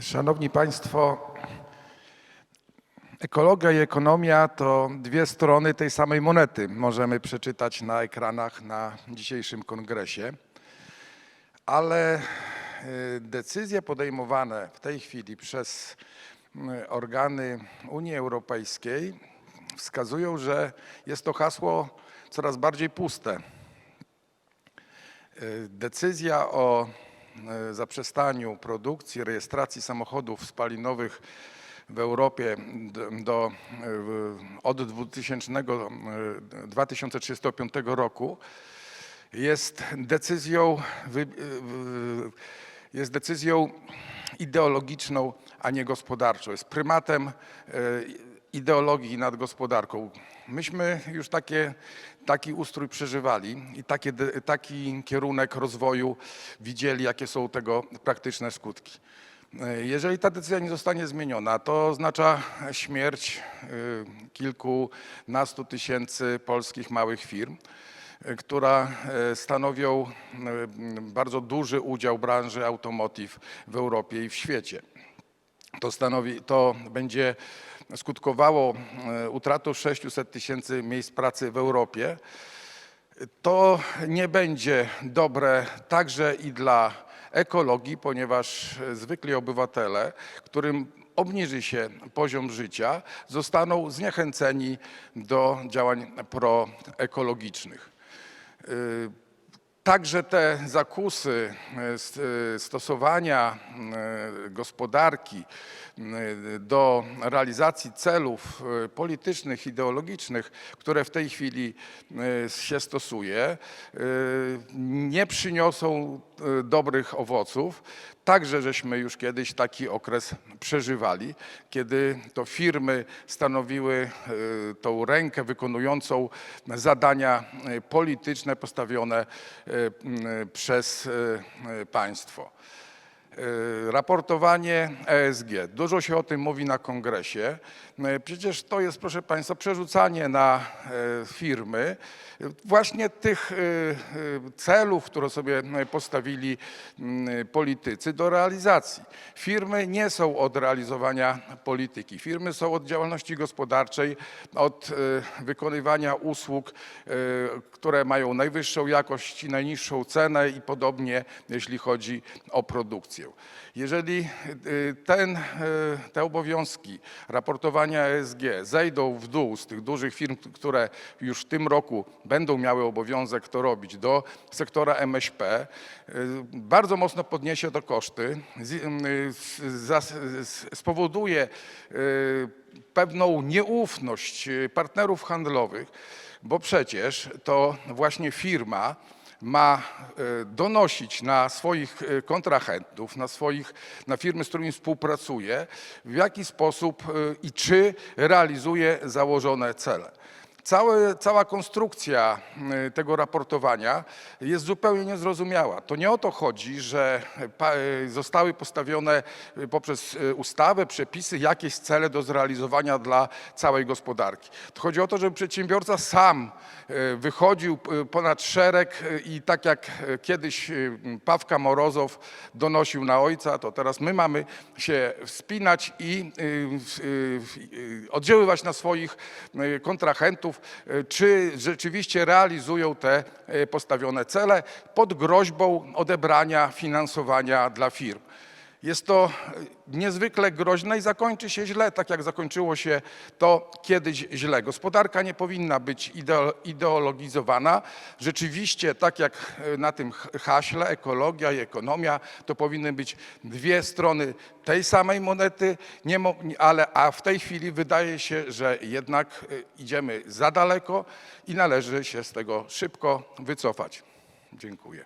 Szanowni Państwo, ekologia i ekonomia to dwie strony tej samej monety. Możemy przeczytać na ekranach na dzisiejszym kongresie, ale y, decyzje podejmowane w tej chwili przez y, organy Unii Europejskiej wskazują, że jest to hasło coraz bardziej puste. Y, Decyzja o y, zaprzestaniu produkcji, rejestracji samochodów spalinowych w Europie do, y, od 2000, y, 2035 roku jest decyzją, jest decyzją ideologiczną, a nie gospodarczą. Jest prymatem ideologii nad gospodarką. Myśmy już takie, taki ustrój przeżywali i takie, taki kierunek rozwoju widzieli, jakie są tego praktyczne skutki. Jeżeli ta decyzja nie zostanie zmieniona, to oznacza śmierć y, kilkunastu tysięcy polskich małych firm y, która y, stanowią bardzo duży udział branży automotive w Europie i w świecie. To, stanowi, to będzie skutkowało y, utratą 600 tysięcy miejsc pracy w Europie. To nie będzie dobre także i dla ekologii, ponieważ zwykli obywatele, którym obniży się poziom życia, zostaną zniechęceni do działań proekologicznych. Także te zakusy e, e, stosowania e, gospodarki do realizacji celów politycznych, ideologicznych, które w tej chwili się stosuje, nie przyniosą dobrych owoców. Także żeśmy już kiedyś taki okres przeżywali, kiedy to firmy stanowiły e, tą rękę wykonującą zadania e, polityczne postawione przez państwo. E, Raportowanie ESG. Dużo się o tym mówi na kongresie. E, Przecież to jest, proszę Państwa, przerzucanie na e, firmy właśnie tych celów, które sobie postawili politycy do realizacji. Firmy nie są od realizowania polityki. Firmy są od działalności gospodarczej, od wykonywania usług, które mają najwyższą jakość najniższą cenę i podobnie, jeśli chodzi o produkcję. Jeżeli y, ten, y, te obowiązki raportowania ESG zejdą w dół z tych dużych firm, które już w tym roku będą miały obowiązek to robić, do sektora MŚP, y, bardzo mocno podniesie to koszty, spowoduje pewną nieufność partnerów handlowych, bo przecież to właśnie firma ma e, donosić na swoich e, kontrahentów, na, swoich, na firmy, z którymi współpracuje, w jaki sposób e, i czy realizuje założone cele. Całe, cała konstrukcja y, tego raportowania jest zupełnie niezrozumiała. To nie o to chodzi, że y, zostały postawione y, poprzez ustawę, przepisy jakieś cele do zrealizowania dla całej gospodarki. To chodzi o to, żeby przedsiębiorca sam wychodził ponad szereg i tak jak kiedyś Pawka Morozow donosił na ojca, to teraz my mamy się wspinać i oddziaływać na swoich kontrahentów, y, czy rzeczywiście realizują te y, postawione cele pod groźbą odebrania finansowania dla firm. Jest to niezwykle groźne i zakończy się źle, tak jak zakończyło się to kiedyś źle. Gospodarka nie powinna być ideologizowana. Rzeczywiście, tak jak e, na tym haśle, ekologia i ekonomia, to powinny być dwie strony tej samej monety, ale, a w tej chwili wydaje się, że jednak e, idziemy za daleko i należy się z tego szybko wycofać. Dziękuję.